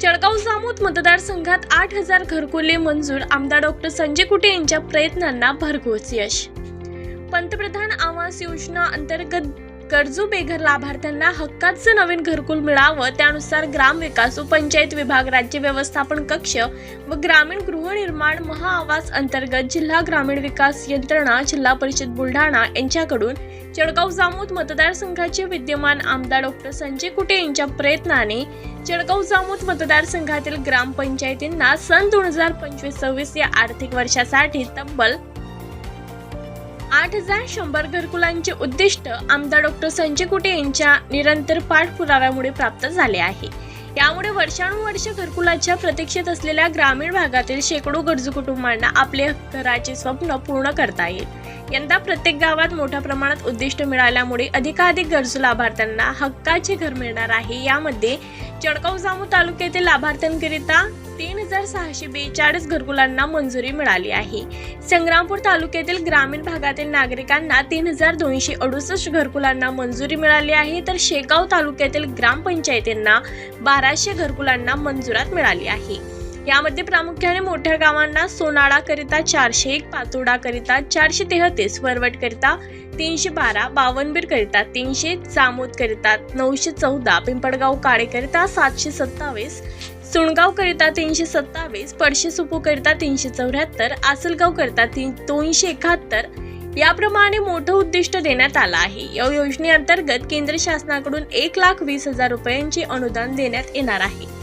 जळगाव जामोद मतदारसंघात आठ हजार घरकुले मंजूर. आमदार डॉक्टर संजय कुटे यांच्या प्रयत्नांना भरघोस यश. पंतप्रधान आवास योजना अंतर्गत गरजू बेघर लाभार्थ्यांना हक्काचं नवीन घरकुल मिळावं त्यानुसार ग्रामविकास व पंचायत विभाग राज्य व्यवस्थापन कक्ष व ग्रामीण गृहनिर्माण महाआवास अंतर्गत जिल्हा ग्रामीण विकास यंत्रणा जिल्हा परिषद बुलढाणा यांच्याकडून जळगाव जामोद मतदारसंघाचे विद्यमान आमदार डॉक्टर संजय कुटे यांच्या प्रयत्नाने जळगाव जामोद मतदारसंघातील ग्रामपंचायतींना सन दोन हजार पंचवीस सव्वीस या आर्थिक वर्षासाठी तब्बल आठ हजार शंभर घरकुलांचे उद्दिष्ट आमदार डॉक्टर संजय कुटे यांच्या निरंतर पाठपुराव्यामुळे प्राप्त झाले आहे. यामुळे वर्षानुवर्ष घरकुलाच्या प्रतीक्षेत असलेल्या ग्रामीण भागातील शेकडो गरजू कुटुंबांना आपले घराचे स्वप्न पूर्ण करता येईल. यंदा प्रत्येक गावात मोठ्या प्रमाणात उद्दिष्ट मिळाल्यामुळे अधिकाधिक गरजू लाभार्थ्यांना हक्काचे घर मिळणार आहे. यामध्ये जळगाव जामू तालुक्यातील लाभार्थ्यांकरिता तीन हजार सहाशे बेचाळीस घरकुलांना मंजुरी मिळाली आहे. संग्रामपूर तालुक्यातील ग्रामीण भागातील नागरिकांना तीन हजार दोनशे अडुसष्ट घरकुलांना मंजुरी मिळाली आहे. तर शेगाव तालुक्यातील ग्रामपंचायतींना बाराशे घरकुलांना मंजुरात मिळाली आहे. यामध्ये प्रामुख्याने मोठ्या गावांना सोनाळाकरिता चारशे एक पातोडाकरिता चारशे तेहतीस वरवटकरिता तीनशे बारा बावनबीरकरिता तीनशे जामोदकरिता नऊशे चौदा पिंपळगाव काळेकरिता सातशे सत्तावीस सुणगावकरिता तीनशे सत्तावीस पडशे सुपूकरिता तीनशे चौऱ्याहत्तर आसलगावकरिता तीन दोनशे एकाहत्तर याप्रमाणे मोठं उद्दिष्ट देण्यात आलं आहे. या योजनेअंतर्गत केंद्र शासनाकडून एक लाख वीस हजार रुपयांचे अनुदान देण्यात येणार आहे.